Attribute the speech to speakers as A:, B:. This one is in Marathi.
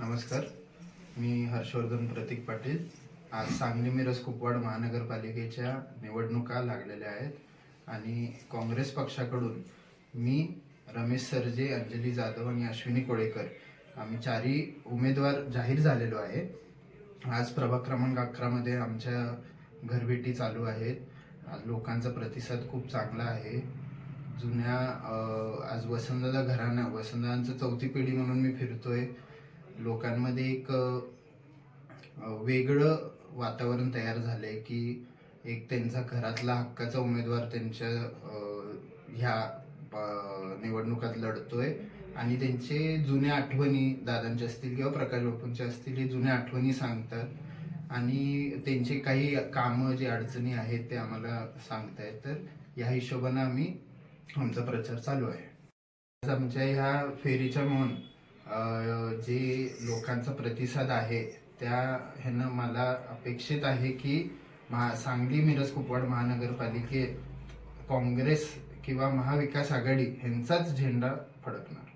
A: नमस्कार. मी हर्षवर्धन प्रतीक पाटील. आज सांगली मिरज कुपवाड महानगरपालिकेच्या निवडणुका लागलेल्या आहेत आणि काँग्रेस पक्षाकडून मी रमेश सरजे अंजली जाधव आणि अश्विनी कोळेकर आम्ही चारही उमेदवार जाहीर झालेलो आहे. आज प्रभाग क्रमांक अकरामध्ये आमच्या घरभेटी चालू आहेत. लोकांचा प्रतिसाद खूप चांगला आहे. जुन्या आज वसंतदादा घराणं वसंतदादांचं चौथी पिढी म्हणून मी फिरतोय. लोकांमध्ये एक वेगळं वातावरण तयार झालंय की एक त्यांचा घरातला हक्काचा उमेदवार त्यांच्या ह्या निवडणुकात लढतोय आणि त्यांचे जुन्या आठवणी दादांच्या असतील किंवा प्रकाश बापूंच्या असतील हे जुन्या आठवणी सांगतात आणि त्यांचे काही कामं जे अडचणी आहेत ते आम्हाला सांगतायत. तर या हिशोबानं आम्ही आमचा प्रचार चालू आहे. आमच्या ह्या फेरीच्या म्हणून जे लोकांचा प्रतिसाद आहे त्या ह्यानं मला अपेक्षित आहे की महा सांगली मिरज कुपवाड महानगरपालिकेत काँग्रेस किंवा महाविकास आघाडी ह्यांचाच झेंडा फडकणार.